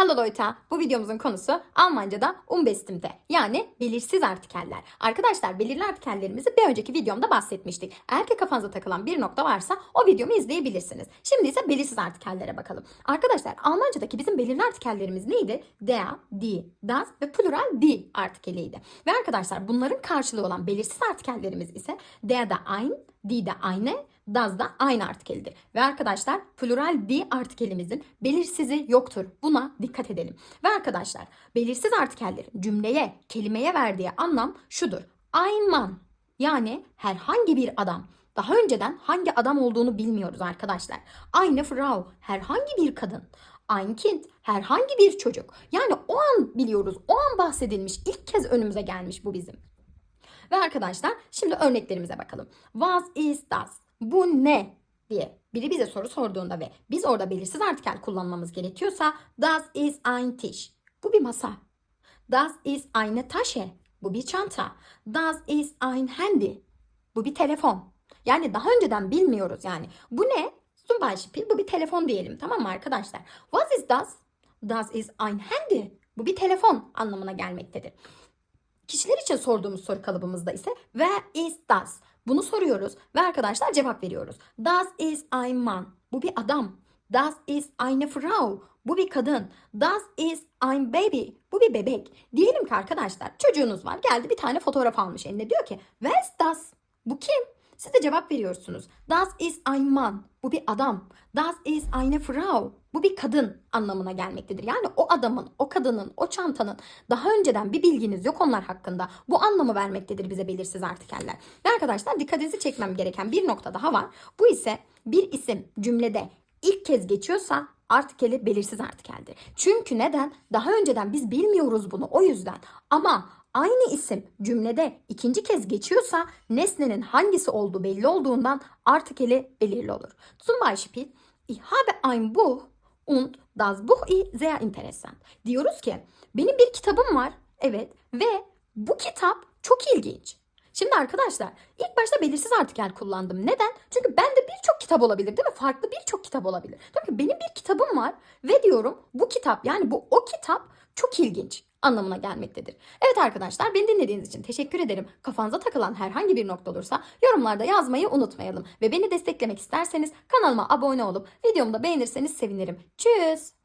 Hallo Leute, bu videomuzun konusu Almanca'da unbestimmte yani belirsiz artikeller. Arkadaşlar belirli artikellerimizi bir önceki videomda bahsetmiştik. Eğer ki kafanıza takılan bir nokta varsa o videomu izleyebilirsiniz. Şimdi ise belirsiz artikellere bakalım. Arkadaşlar Almanca'daki bizim belirli artikellerimiz neydi? Der, die, das ve plural die artikeliydi. Ve arkadaşlar bunların karşılığı olan belirsiz artikellerimiz ise der da ein, die de eine, das da aynı artikelidir. Ve arkadaşlar plural die artikelimizin belirsizi yoktur. Buna dikkat edelim. Ve arkadaşlar belirsiz artikellerin cümleye, kelimeye verdiği anlam şudur. Ein Mann yani herhangi bir adam. Daha önceden hangi adam olduğunu bilmiyoruz arkadaşlar. Eine Frau herhangi bir kadın. Ein Kind herhangi bir çocuk. Yani o an biliyoruz, o an bahsedilmiş, ilk kez önümüze gelmiş bu bizim. Ve arkadaşlar şimdi örneklerimize bakalım. Was ist das? Bu ne? diye biri bize soru sorduğunda ve biz orada belirsiz artikel kullanmamız gerekiyorsa Das ist ein Tisch. Bu bir masa. Das ist eine Tasche. Bu bir çanta. Das ist ein Handy. Bu bir telefon. Yani daha önceden bilmiyoruz yani. Bu ne? Zum Beispiel bu bir telefon diyelim tamam mı arkadaşlar? Was ist das? Das ist ein Handy. Bu bir telefon anlamına gelmektedir. Kişiler için sorduğumuz soru kalıbımızda ise Where is das? Bunu soruyoruz ve arkadaşlar cevap veriyoruz. Das ist ein Mann. Bu bir adam. Das ist eine Frau. Bu bir kadın. Das ist ein Baby. Bu bir bebek. Diyelim ki arkadaşlar çocuğunuz var. Geldi bir tane fotoğraf almış eline. Diyor ki Wer ist das? Bu kim? Siz de cevap veriyorsunuz. Das ist ein Mann. Bu bir adam. Das ist eine Frau. Bu bir kadın anlamına gelmektedir. Yani o adamın, o kadının, o çantanın daha önceden bir bilginiz yok onlar hakkında. Bu anlamı vermektedir bize belirsiz artikeller. Ve arkadaşlar dikkatinizi çekmem gereken bir nokta daha var. Bu ise bir isim cümlede ilk kez geçiyorsa artikeli belirsiz artikeldir. Çünkü neden? Daha önceden biz bilmiyoruz bunu o yüzden. Ama aynı isim cümlede ikinci kez geçiyorsa nesnenin hangisi olduğu belli olduğundan artikeli belirli olur. Zum Beispiel, ich habe ein Buch und das Buch ist sehr interessant. Diyoruz ki benim bir kitabım var. Evet ve bu kitap çok ilginç. Şimdi arkadaşlar ilk başta belirsiz artikel kullandım. Neden? Çünkü bende birçok kitap olabilir değil mi? Farklı birçok kitap olabilir. Ki benim bir kitabım var ve diyorum bu kitap yani bu o kitap çok ilginç anlamına gelmektedir. Evet arkadaşlar beni dinlediğiniz için teşekkür ederim. Kafanıza takılan herhangi bir nokta olursa yorumlarda yazmayı unutmayalım. Ve beni desteklemek isterseniz kanalıma abone olup videomu da beğenirseniz sevinirim. Tschüss.